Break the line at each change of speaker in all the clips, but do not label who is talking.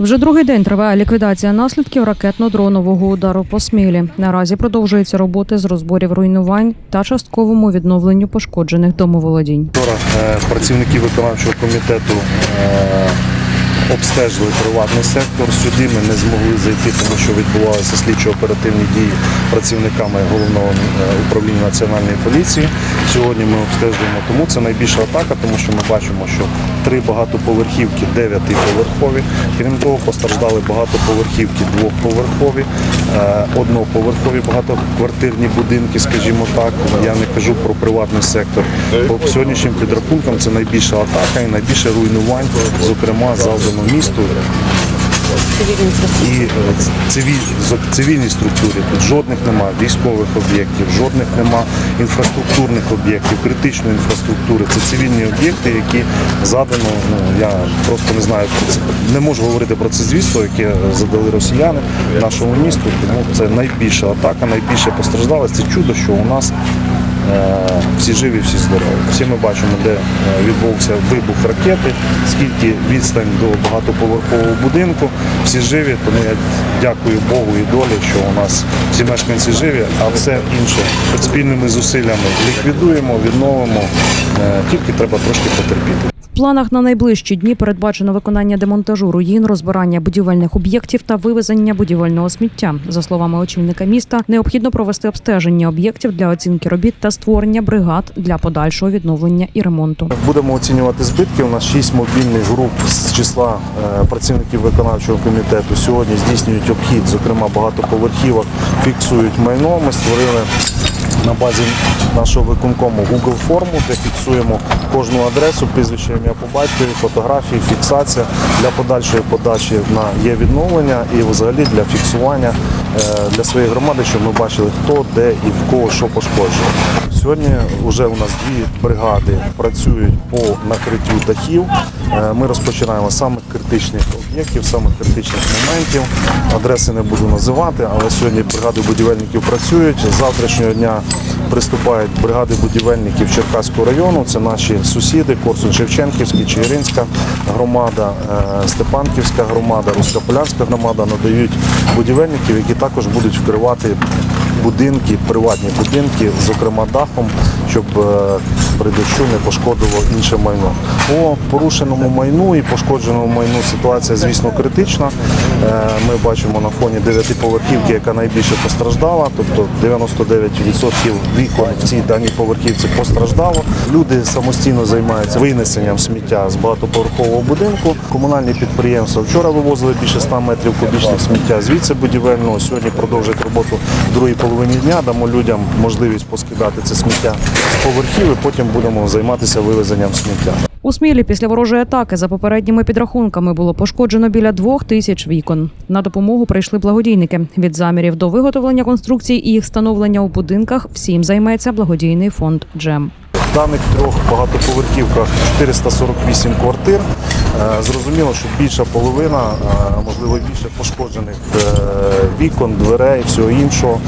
Вже другий день триває ліквідація наслідків ракетно-дронового удару по Смілі. Наразі продовжуються роботи з розборів руйнувань та частковому відновленню пошкоджених домоволодінь.
Вчора е, працівники виконавчого комітету е, обстежили приватний сектор. Сюди ми не змогли зайти, тому що відбувалися слідчо-оперативні дії працівниками головного е, управління національної поліції. Сьогодні ми обстежуємо, тому це найбільша атака, тому що ми бачимо, що три багатоповерхівки дев'ятиповерхові. Крім того, постраждали багатоповерхівки двохповерхові, е, одноповерхові багатоквартирні будинки, скажімо так. Я не кажу про приватний сектор. По сьогоднішнім підрахункам це найбільша атака і найбільше руйнувань, зокрема завдано місту і е, цивіль, цивільній структурі. Тут жодних немає військових об'єктів, жодних нема інфраструктурних об'єктів, критичної інфраструктури. Це цивільні об'єкти, які задано. Ну я просто не знаю. Не можу говорити про це звісно, яке задали росіяни нашому місту. Тому це найбільша атака, найбільше постраждали. Це чудо, що у нас. Е, Всі живі, всі здорові. Всі ми бачимо, де е, відбувся вибух ракети, скільки відстань до багатоповерхового будинку. Всі живі, тому я дякую Богу і долі, що у нас всі мешканці живі, а все інше спільними зусиллями ліквідуємо, відновимо. Е, Тільки треба трошки потерпіти.
В планах на найближчі дні передбачено виконання демонтажу руїн, розбирання будівельних об'єктів та вивезення будівельного сміття. За словами очільника міста, необхідно провести обстеження об'єктів для оцінки робіт та створення бригад для подальшого відновлення і ремонту.
Будемо оцінювати збитки. У нас шість мобільних груп з числа е, працівників виконавчого комітету сьогодні здійснюють обхід, зокрема багатоповерхівок, фіксують майно. Ми створили на базі нашого виконкому Google форму, де фіксуємо кожну адресу, прізвище ім'я по батькові, фотографії, фіксація для подальшої подачі на є відновлення і взагалі для фіксування е, для своєї громади, щоб ми бачили, хто, де і в кого що пошкоджено. Сьогодні вже у нас дві бригади працюють по накриттю дахів. Е, Ми розпочинаємо самих критичних об'єктів, самих критичних моментів. Адреси не буду називати, але сьогодні бригади будівельників працюють. З завтрашнього дня приступають бригади будівельників Черкаського району. Це наші сусіди, Корсун Шевченківський, Чигиринська громада, е, Степанківська громада, Рускополянська громада надають будівельників, які також будуть вкривати будинки, приватні будинки, зокрема дахом, щоб е, при дощу не пошкодило інше майно. По порушеному майну і пошкодженому майну ситуація, звісно, критична. Е, Ми бачимо на фоні дев'ятиповерхівки, яка найбільше постраждала, тобто 99% вікон в цій даній поверхівці постраждало. Люди самостійно займаються винесенням сміття з багатоповерхового будинку. Комунальні підприємства вчора вивозили більше 100 метрів кубічних сміття звідси будівельного. Сьогодні продовжать роботу в другій половині дня. Дамо людям можливість поскидати це сміття з поверхів і потім будемо займатися вивезенням сміття.
У Смілі після ворожої атаки за попередніми підрахунками було пошкоджено біля двох тисяч вікон. На допомогу прийшли благодійники. Від замірів до виготовлення конструкцій і їх встановлення у будинках всім займеться благодійний фонд Джем.
В даних трьох багатоповерхівках 448 квартир. Е, Зрозуміло, що більша половина, е, можливо більше пошкоджених е, вікон, дверей, всього іншого.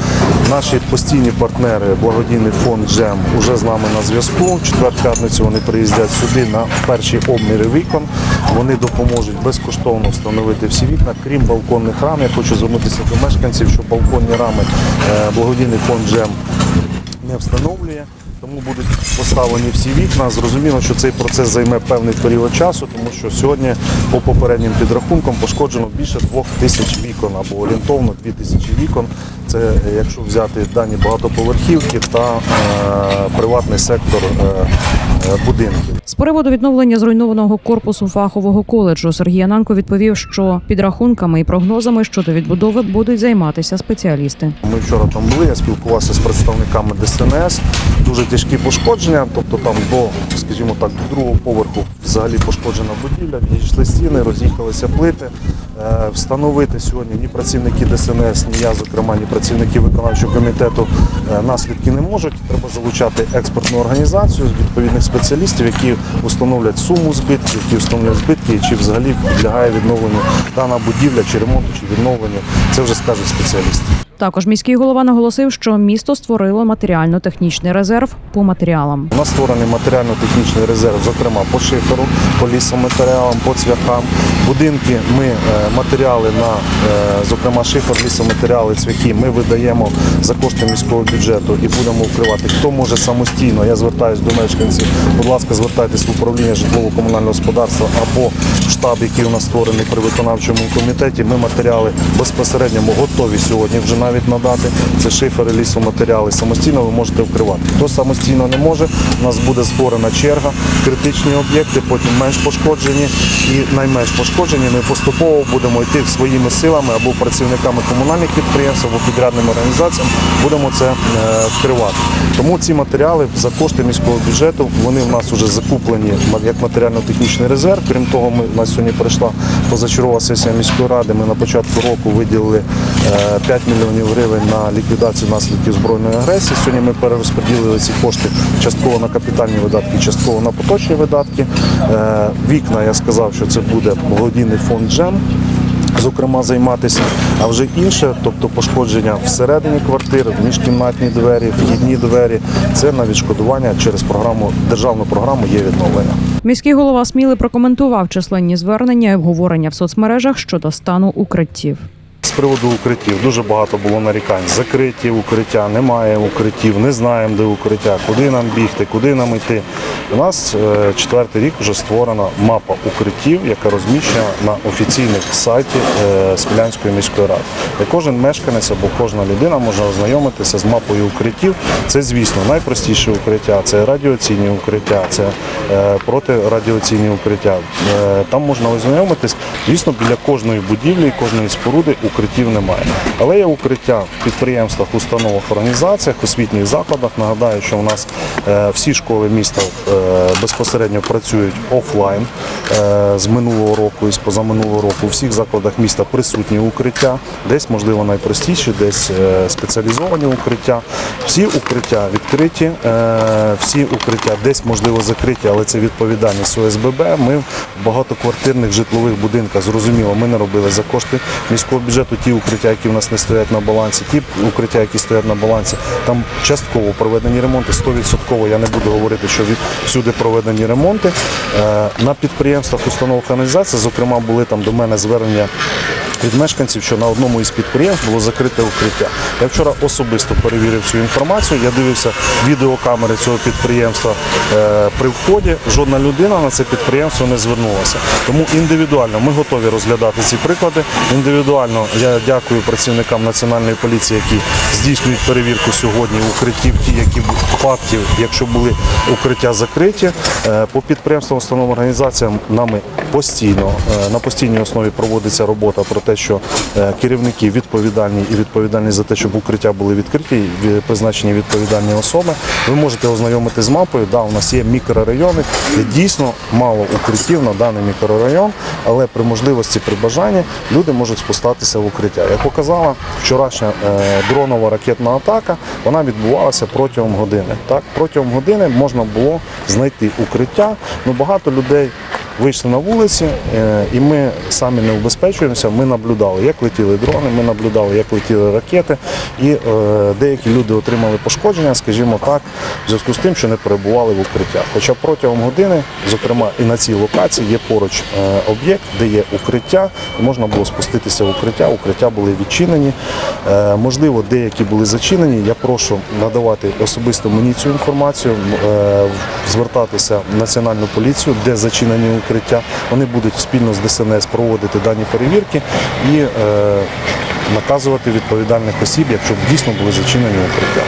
Наші постійні партнери, благодійний фонд Джем, вже з нами на зв'язку. В четвер-п'ятницю вони приїздять сюди на перші обміри вікон. Вони допоможуть безкоштовно встановити всі вікна, крім балконних рам. Я хочу звернутися до мешканців, що балконні рами благодійний фонд Джем не встановлює. Тому будуть поставлені всі вікна. Зрозуміло, що цей процес займе певний період часу, тому що сьогодні по попереднім підрахункам пошкоджено більше двох тисяч вікон або орієнтовно дві тисячі вікон. Це якщо взяти дані багатоповерхівки та е, приватний сектор е, е, будинків.
З приводу відновлення зруйнованого корпусу фахового коледжу Сергій Ананко відповів, що підрахунками і прогнозами щодо відбудови будуть займатися спеціалісти.
Ми вчора там були, я спілкувався з представниками ДСНС. Дуже тяжкі пошкодження, тобто там до, скажімо так, до другого поверху взагалі пошкоджена будівля, відійшли стіни, роз'їхалися плити. Е, Встановити сьогодні ні працівники ДСНС, ні я, зокрема, ні працівники виконавчого комітету е, наслідки не можуть. Треба залучати експертну організацію відповідних спеціалістів, які встановлять суму збитків, які встановлять збитки, і чи взагалі підлягає відновленню дана будівля, чи ремонту, чи відновленню. Це вже скажуть спеціалісти.
Також міський голова наголосив, що місто створило матеріально-технічний резерв по матеріалам.
У нас створений матеріально-технічний резерв, зокрема по шиферу, по лісоматеріалам, по цвяхам. Будинки ми е, матеріали на, е, зокрема, шифер, лісоматеріали, цвяхи, ми видаємо за кошти міського бюджету і будемо вкривати. Хто може самостійно, я звертаюся до мешканців, будь ласка, звертайтесь в управління житлово-комунального господарства або штаб, який у нас створений при виконавчому комітеті. Ми матеріали безпосередньо готові сьогодні вже навіть надати. Це шифери, лісоматеріали. Самостійно ви можете вкривати. Хто самостійно не може, у нас буде створена черга, критичні об'єкти, потім менш пошкоджені і найменш пошкоджені. Ми поступово будемо йти своїми силами або працівниками комунальних підприємств, або підрядними організаціями. Будемо це е, вкривати. Тому ці матеріали за кошти міського бюджету вони в нас вже закуплені як матеріально-технічний резерв. Крім того, ми у нас сьогодні пройшла позачергова сесія міської ради. Ми на початку року виділили е, 5 мільйонів гривень на ліквідацію наслідків збройної агресії. Сьогодні ми перерозподілили ці кошти частково на капітальні видатки, частково на поточні видатки. Е, Вікна я сказав, що це буде благодійний фонд «Джем» зокрема займатися, а вже інше, тобто пошкодження всередині квартир, міжкімнатні двері, вхідні двері, це на відшкодування через програму державну програму є відновлення.
Міський голова Сміли прокоментував численні звернення і обговорення в соцмережах щодо стану укриттів.
Приводу укриттів дуже багато було нарікань. Закриті укриття, немає укриттів, не знаємо, де укриття, куди нам бігти, куди нам йти. У нас е, четвертий рік вже створена мапа укриттів, яка розміщена на офіційному сайті е, Смілянської міської ради. Де кожен мешканець або кожна людина може ознайомитися з мапою укриттів. Це, звісно, найпростіше укриття, це радіаційні укриття, це е, протирадіаційні укриття. Там можна ознайомитись. Звісно, біля кожної будівлі, кожної споруди укриттів немає. Але є укриття в підприємствах, установах, організаціях, освітніх закладах. Нагадаю, що у нас е, всі школи міста е, безпосередньо працюють офлайн е, з минулого року і з позаминулого року. У всіх закладах міста присутні укриття, десь можливо найпростіші, десь спеціалізовані укриття. Всі укриття відкриті, всі укриття десь можливо закриті, але це відповідальність ОСББ. Ми в багатоквартирних житлових будинках зрозуміло, ми не робили за кошти міського бюджету ті укриття, які в нас не стоять на балансі, ті укриття, які стоять на балансі. Там частково проведені ремонти, 100% я не буду говорити, що від всюди проведені ремонти. Е, На підприємствах, установ каналізації, зокрема, були там до мене звернення. Від мешканців, що на одному із підприємств було закрите укриття. Я вчора особисто перевірив цю інформацію. Я дивився відеокамери цього підприємства е, при вході. Жодна людина на це підприємство не звернулася. Тому індивідуально ми готові розглядати ці приклади. Індивідуально я дякую працівникам національної поліції, які здійснюють перевірку сьогодні укриттів, ті, які фактів, якщо були укриття закриті. Е, По підприємствам, установам, організаціям нами постійно е, на постійній основі проводиться робота про те, що е, керівники відповідальні і відповідальні за те, щоб укриття були відкриті, призначені відповідальні особи. Ви можете ознайомити з мапою. Да, у нас є мікрорайони, де дійсно мало укриттів на даний мікрорайон, але при можливості, при бажанні люди можуть спускатися в укриття. Як показала вчорашня е, дронова ракетна атака, вона відбувалася протягом години. Так, протягом години можна було знайти укриття. Ну багато людей вийшли на вулиці, е, і ми самі не убезпечуємося. Ми наблюдали, як летіли дрони, ми наблюдали, як летіли ракети, і е, деякі люди отримали пошкодження, скажімо так, в зв'язку з тим, що не перебували в укриттях. Хоча протягом години, зокрема і на цій локації, є поруч е, об'єкт, де є укриття, і можна було спуститися в укриття. Укриття були відчинені. Можливо, деякі були зачинені. Я прошу надавати особисто мені цю інформацію, звертатися в національну поліцію, де зачинені укриття. Вони будуть спільно з ДСНС проводити дані перевірки і е, наказувати відповідальних осіб, якщо дійсно були зачинені укриття.